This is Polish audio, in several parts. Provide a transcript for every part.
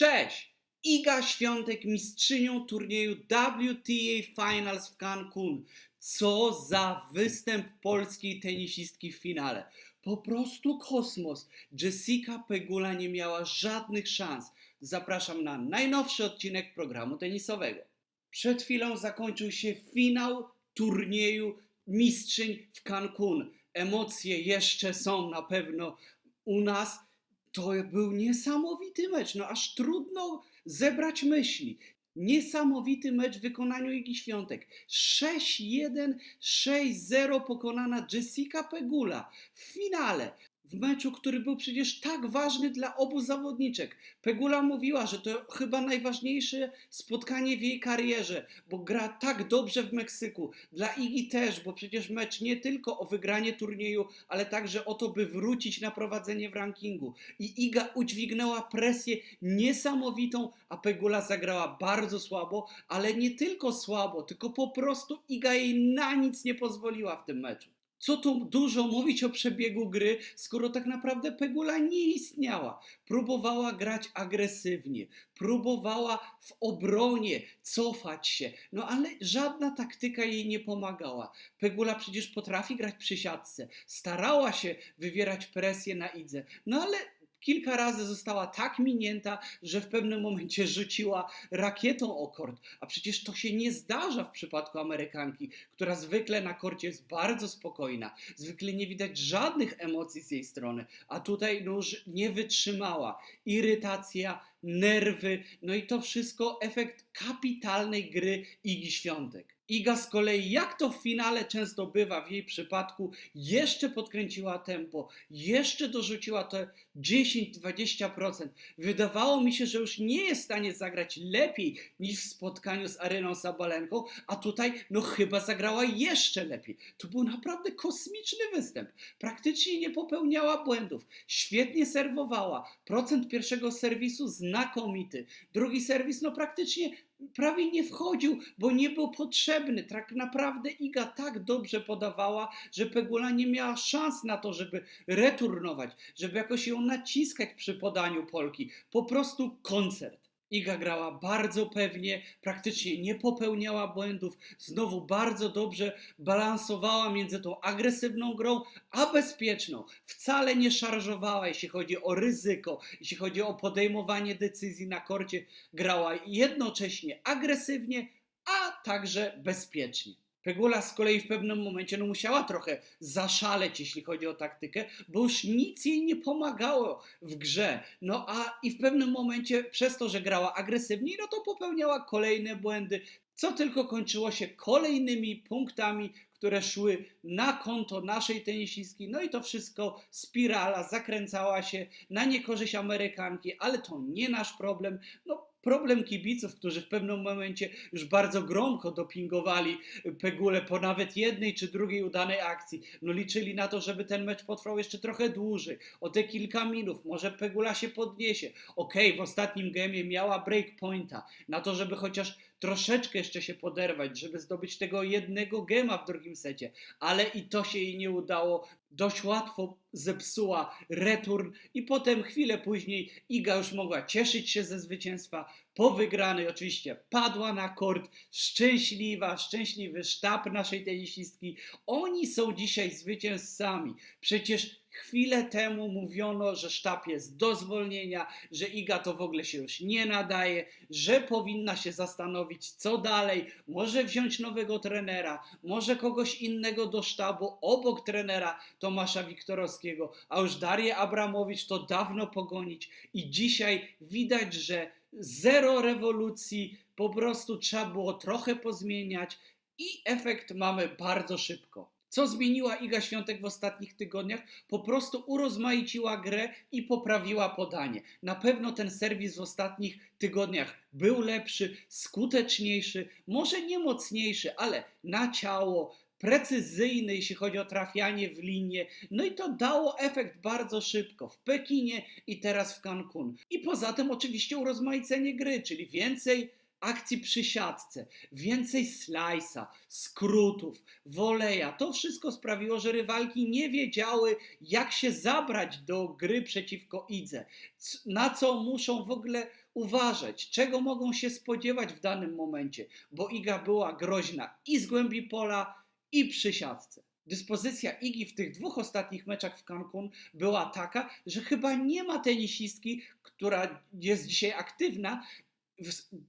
Cześć! Iga Świątek, mistrzynią turnieju WTA Finals w Cancun. Co za występ polskiej tenisistki w finale. Po prostu kosmos. Jessica Pegula nie miała żadnych szans. Zapraszam na najnowszy odcinek programu tenisowego. Przed chwilą zakończył się finał turnieju mistrzyń w Cancun. Emocje jeszcze są na pewno u nas. To był niesamowity mecz, no aż trudno zebrać myśli. Niesamowity mecz w wykonaniu Igi Świątek. 6-1, 6-0 pokonana Jessica Pegula w finale. W meczu, który był przecież tak ważny dla obu zawodniczek. Pegula mówiła, że to chyba najważniejsze spotkanie w jej karierze, bo gra tak dobrze w Meksyku. Dla Igi też, bo przecież mecz nie tylko o wygranie turnieju, ale także o to, by wrócić na prowadzenie w rankingu. I Iga udźwignęła presję niesamowitą, a Pegula zagrała bardzo słabo, ale nie tylko słabo, tylko po prostu Iga jej na nic nie pozwoliła w tym meczu. Co tu dużo mówić o przebiegu gry, skoro tak naprawdę Pegula nie istniała. Próbowała grać agresywnie, próbowała w obronie cofać się, no ale żadna taktyka jej nie pomagała. Pegula przecież potrafi grać przy siatce, starała się wywierać presję na Idze, no ale kilka razy została tak minięta, że w pewnym momencie rzuciła rakietą o kort. A przecież to się nie zdarza w przypadku Amerykanki, która zwykle na korcie jest bardzo spokojna. Zwykle nie widać żadnych emocji z jej strony, a tutaj już nie wytrzymała. Irytacja, nerwy, no i to wszystko efekt kapitalnej gry Igi Świątek. Iga z kolei, jak to w finale często bywa w jej przypadku, jeszcze podkręciła tempo, jeszcze dorzuciła te 10-20%. Wydawało mi się, że już nie jest w stanie zagrać lepiej niż w spotkaniu z Areną Sabalenką, a tutaj no chyba zagrała jeszcze lepiej. To był naprawdę kosmiczny występ. Praktycznie nie popełniała błędów. Świetnie serwowała. Procent pierwszego serwisu znakomity. Drugi serwis no praktycznie prawie nie wchodził, bo nie był potrzebny. Tak naprawdę Iga tak dobrze podawała, że Pegula nie miała szans na to, żeby returnować, żeby jakoś ją naciskać przy podaniu Polki. Po prostu koncert. Iga grała bardzo pewnie, praktycznie nie popełniała błędów, znowu bardzo dobrze balansowała między tą agresywną grą, a bezpieczną. Wcale nie szarżowała, jeśli chodzi o ryzyko, jeśli chodzi o podejmowanie decyzji na korcie. Grała jednocześnie agresywnie, a także bezpiecznie. Pegula z kolei w pewnym momencie no, musiała trochę zaszaleć, jeśli chodzi o taktykę, bo już nic jej nie pomagało w grze. No a i w pewnym momencie, przez to, że grała agresywniej, no to popełniała kolejne błędy, co tylko kończyło się kolejnymi punktami, które szły na konto naszej tenisistki. No i to wszystko spirala zakręcała się na niekorzyść Amerykanki, ale to nie nasz problem. No problem kibiców, którzy w pewnym momencie już bardzo gromko dopingowali Pegulę po nawet jednej czy drugiej udanej akcji. No liczyli na to, żeby ten mecz potrwał jeszcze trochę dłużej, o te kilka minut, może Pegula się podniesie. Okej, okay, w ostatnim gemie miała breakpointa, na to, żeby chociaż troszeczkę jeszcze się poderwać, żeby zdobyć tego jednego gema w drugim secie, ale i to się jej nie udało. Dość łatwo zepsuła return i potem chwilę później Iga już mogła cieszyć się ze zwycięstwa. Po wygranej oczywiście padła na kort, szczęśliwa, szczęśliwy sztab naszej tenisistki. Oni są dzisiaj zwycięzcami. Przecież Chwilę temu mówiono, że sztab jest do zwolnienia, że Iga to w ogóle się już nie nadaje, że powinna się zastanowić, co dalej. Może wziąć nowego trenera, może kogoś innego do sztabu obok trenera Tomasza Wiktorowskiego, a już Darię Abramowicz to dawno pogonić. I dzisiaj widać, że zero rewolucji, po prostu trzeba było trochę pozmieniać i efekt mamy bardzo szybko. Co zmieniła Iga Świątek w ostatnich tygodniach? Po prostu urozmaiciła grę i poprawiła podanie. Na pewno ten serwis w ostatnich tygodniach był lepszy, skuteczniejszy, może nie mocniejszy, ale na ciało, precyzyjny, jeśli chodzi o trafianie w linię. No i to dało efekt bardzo szybko w Pekinie i teraz w Cancun. I poza tym oczywiście urozmaicenie gry, czyli więcej akcji przy siatce, więcej slajsa, skrótów, woleja. To wszystko sprawiło, że rywalki nie wiedziały, jak się zabrać do gry przeciwko Idze. Na co muszą w ogóle uważać, czego mogą się spodziewać w danym momencie, bo Iga była groźna i z głębi pola, i przy siatce. Dyspozycja Igi w tych dwóch ostatnich meczach w Cancun była taka, że chyba nie ma tenisistki, która jest dzisiaj aktywna,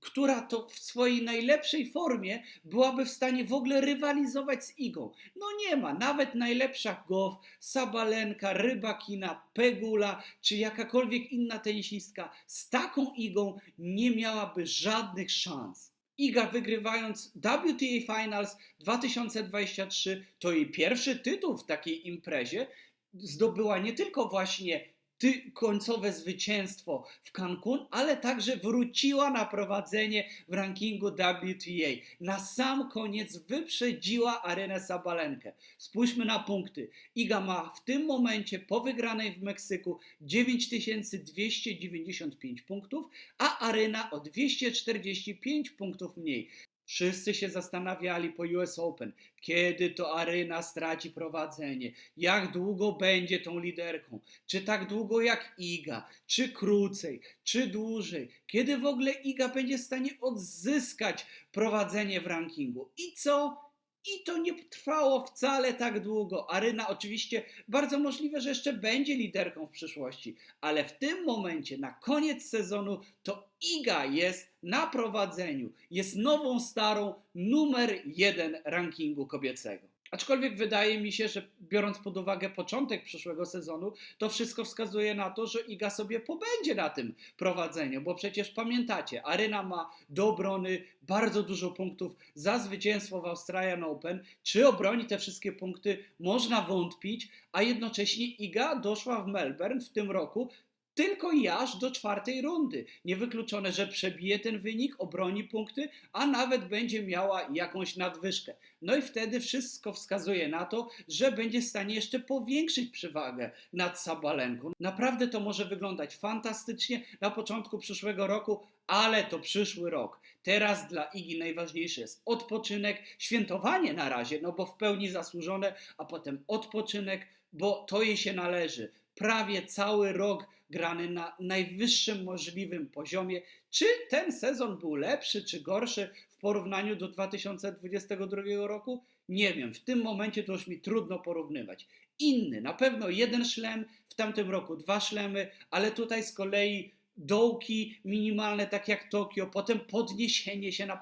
która to w swojej najlepszej formie byłaby w stanie w ogóle rywalizować z Igą. No nie ma. Nawet najlepsza Goff, Sabalenka, Rybakina, Pegula czy jakakolwiek inna tenisistka z taką Igą nie miałaby żadnych szans. Iga wygrywając WTA Finals 2023 to jej pierwszy tytuł w takiej imprezie. Zdobyła nie tylko właśnie ty, końcowe zwycięstwo w Cancun, ale także wróciła na prowadzenie w rankingu WTA. Na sam koniec wyprzedziła Arenę Sabalenkę. Spójrzmy na punkty. Iga ma w tym momencie po wygranej w Meksyku 9295 punktów, a Arena o 245 punktów mniej. Wszyscy się zastanawiali po US Open, kiedy to Arena straci prowadzenie, jak długo będzie tą liderką, czy tak długo jak Iga, czy krócej, czy dłużej, kiedy w ogóle Iga będzie w stanie odzyskać prowadzenie w rankingu. I co? I to nie trwało wcale tak długo. Aryna oczywiście bardzo możliwe, że jeszcze będzie liderką w przyszłości, ale w tym momencie, na koniec sezonu, to Iga jest na prowadzeniu. Jest nową starą numer jeden rankingu kobiecego. Aczkolwiek wydaje mi się, że biorąc pod uwagę początek przyszłego sezonu, to wszystko wskazuje na to, że Iga sobie pobędzie na tym prowadzeniu, bo przecież pamiętacie, Aryna ma do obrony bardzo dużo punktów za zwycięstwo w Australian Open. Czy obroni te wszystkie punkty, można wątpić, a jednocześnie Iga doszła w Melbourne w tym roku tylko i aż do czwartej rundy. Niewykluczone, że przebije ten wynik, obroni punkty, a nawet będzie miała jakąś nadwyżkę. No i wtedy wszystko wskazuje na to, że będzie w stanie jeszcze powiększyć przewagę nad Sabalenką. Naprawdę to może wyglądać fantastycznie na początku przyszłego roku, ale to przyszły rok. Teraz dla Igi najważniejszy jest odpoczynek, świętowanie na razie, no bo w pełni zasłużone, a potem odpoczynek, bo to jej się należy. Prawie cały rok grany na najwyższym możliwym poziomie. Czy ten sezon był lepszy czy gorszy w porównaniu do 2022 roku? Nie wiem, w tym momencie to już mi trudno porównywać. Inny, na pewno jeden szlem, w tamtym roku dwa szlemy, ale tutaj z kolei dołki minimalne, tak jak Tokio, potem podniesienie się na,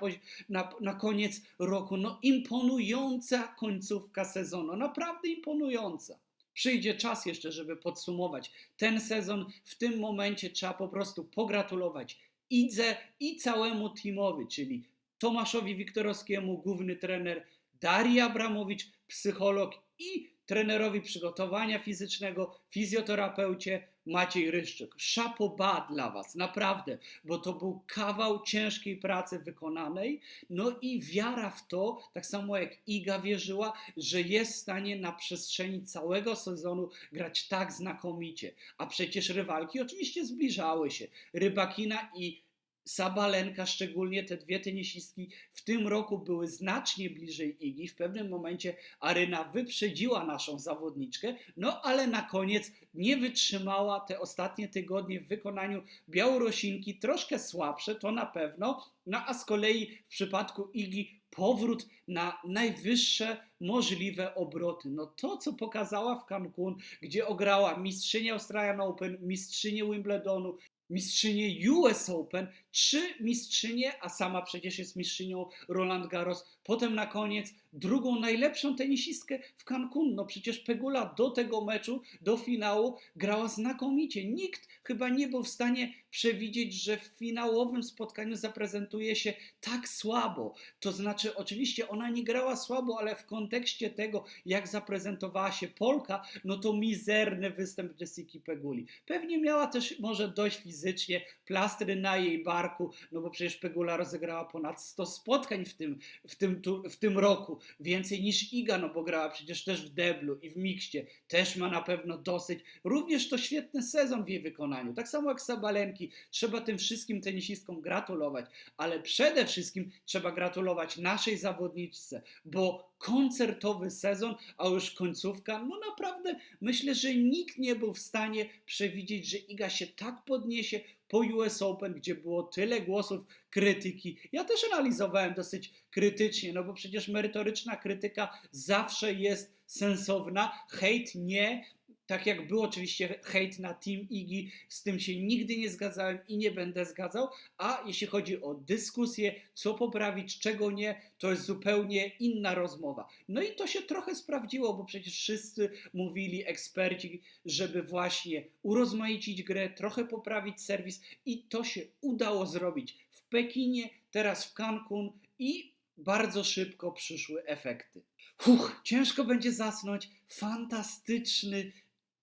na, na koniec roku. No imponująca końcówka sezonu, naprawdę imponująca. Przyjdzie czas jeszcze, żeby podsumować ten sezon. W tym momencie trzeba po prostu pogratulować Idze i całemu teamowi, czyli Tomaszowi Wiktorowskiemu, główny trener, Darii Abramowicz, psycholog i trenerowi przygotowania fizycznego, fizjoterapeucie Maciej Ryszczyk. Szapoba dla Was, naprawdę, bo to był kawał ciężkiej pracy wykonanej, no i wiara w to, tak samo jak Iga wierzyła, że jest w stanie na przestrzeni całego sezonu grać tak znakomicie. A przecież rywalki oczywiście zbliżały się. Rybakina i Sabalenka, szczególnie te dwie tenisistki, w tym roku były znacznie bliżej Igi. W pewnym momencie Aryna wyprzedziła naszą zawodniczkę, no ale na koniec nie wytrzymała te ostatnie tygodnie w wykonaniu Białorusinki, troszkę słabsze, to na pewno. No a z kolei w przypadku Igi powrót na najwyższe możliwe obroty. No to, co pokazała w Cancun, gdzie ograła mistrzynię Australian Open, mistrzynię Wimbledonu, mistrzynię US Open, trzy mistrzynie, a sama przecież jest mistrzynią Roland Garros. Potem na koniec drugą najlepszą tenisistkę w Cancun. No przecież Pegula do tego meczu, do finału grała znakomicie. Nikt chyba nie był w stanie przewidzieć, że w finałowym spotkaniu zaprezentuje się tak słabo. To znaczy, oczywiście ona nie grała słabo, ale w kontekście tego, jak zaprezentowała się Polka, no to mizerny występ Jessiki Peguli. Pewnie miała też może dość fizycznie, plastry na jej barku, no bo przecież Pegula rozegrała ponad 100 spotkań w tym, w tym, tu, w tym roku. Więcej niż Iga, no bo grała przecież też w deblu i w mikście. Też ma na pewno dosyć. Również to świetny sezon w jej wykonaniu. Tak samo jak Sabalenki. Trzeba tym wszystkim tenisistkom gratulować, ale przede wszystkim trzeba gratulować naszej zawodniczce, bo koncertowy sezon, a już końcówka, no naprawdę myślę, że nikt nie był w stanie przewidzieć, że Iga się tak podniesie po US Open, gdzie było tyle głosów krytyki. Ja też analizowałem dosyć krytycznie, no bo przecież merytoryczna krytyka zawsze jest sensowna, hejt nie. Tak jak był oczywiście hejt na Team Igi, z tym się nigdy nie zgadzałem i nie będę zgadzał, a jeśli chodzi o dyskusję, co poprawić, czego nie, to jest zupełnie inna rozmowa. No i to się trochę sprawdziło, bo przecież wszyscy mówili, eksperci, żeby właśnie urozmaicić grę, trochę poprawić serwis i to się udało zrobić w Pekinie, teraz w Cancun i bardzo szybko przyszły efekty. Huch, ciężko będzie zasnąć. Fantastyczny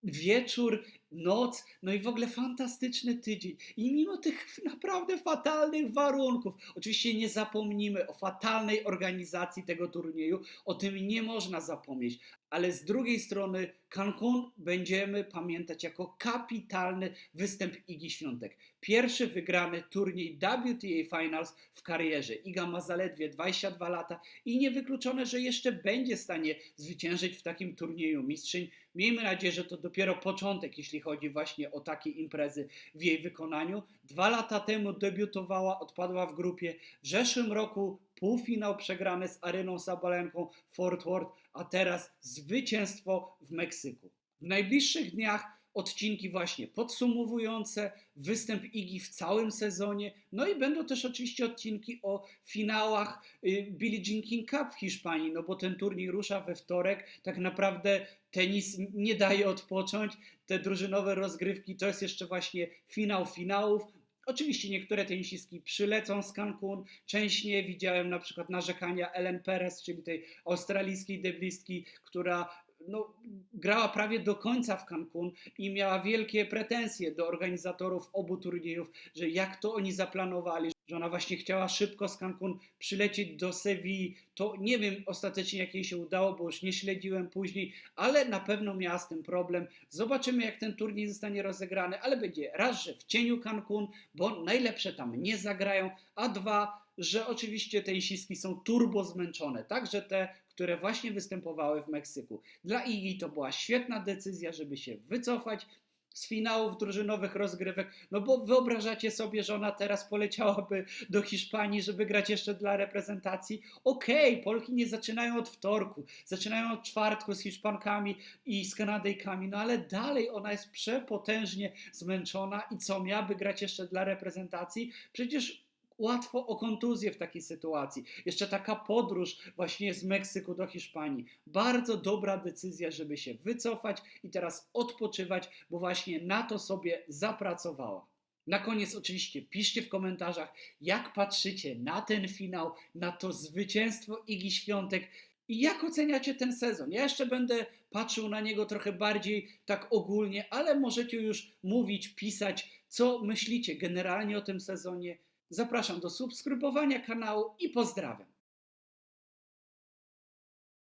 wieczór, noc, no i w ogóle fantastyczny tydzień. I mimo tych naprawdę fatalnych warunków, oczywiście nie zapomnimy o fatalnej organizacji tego turnieju, o tym nie można zapomnieć, ale z drugiej strony Cancun będziemy pamiętać jako kapitalny występ Igi Świątek. Pierwszy wygrany turniej WTA Finals w karierze. Iga ma zaledwie 22 lata i niewykluczone, że jeszcze będzie w stanie zwyciężyć w takim turnieju mistrzyń. Miejmy nadzieję, że to dopiero początek, jeśli chodzi właśnie o takie imprezy w jej wykonaniu. Dwa lata temu debiutowała, odpadła w grupie. W zeszłym roku półfinał przegrany z Aryną Sabalenką Fort Worth, a teraz zwycięstwo w Meksyku. W najbliższych dniach odcinki właśnie podsumowujące występ Igi w całym sezonie, no i będą też oczywiście odcinki o finałach y, Billie Jean King Cup w Hiszpanii, no bo ten turniej rusza we wtorek, tak naprawdę tenis nie daje odpocząć, te drużynowe rozgrywki to jest jeszcze właśnie finał finałów, Oczywiście niektóre tenisistki przylecą z Cancun, część nie. Widziałem na przykład narzekania Ellen Perez, czyli tej australijskiej deblistki, która no, grała prawie do końca w Cancun i miała wielkie pretensje do organizatorów obu turniejów, że jak to oni zaplanowali, że ona właśnie chciała szybko z Cancun przylecieć do Sewilli. To nie wiem ostatecznie jak jej się udało, bo już nie śledziłem później, ale na pewno miała z tym problem. Zobaczymy jak ten turniej zostanie rozegrany, ale będzie raz, że w cieniu Cancun, bo najlepsze tam nie zagrają, a dwa, że oczywiście tenisistki są turbo zmęczone, także te, które właśnie występowały w Meksyku. Dla Igi to była świetna decyzja, żeby się wycofać z finałów drużynowych rozgrywek, no bo wyobrażacie sobie, że ona teraz poleciałaby do Hiszpanii, żeby grać jeszcze dla reprezentacji. Okej, okay, Polki nie zaczynają od wtorku, zaczynają od czwartku z Hiszpankami i z Kanadyjkami, no ale dalej ona jest przepotężnie zmęczona i co, miałaby grać jeszcze dla reprezentacji? Przecież łatwo o kontuzję w takiej sytuacji. Jeszcze taka podróż właśnie z Meksyku do Hiszpanii. Bardzo dobra decyzja, żeby się wycofać i teraz odpoczywać, bo właśnie na to sobie zapracowała. Na koniec oczywiście piszcie w komentarzach, jak patrzycie na ten finał, na to zwycięstwo Igi Świątek i jak oceniacie ten sezon. Ja jeszcze będę patrzył na niego trochę bardziej tak ogólnie, ale możecie już mówić, pisać, co myślicie generalnie o tym sezonie. Zapraszam do subskrybowania kanału i pozdrawiam.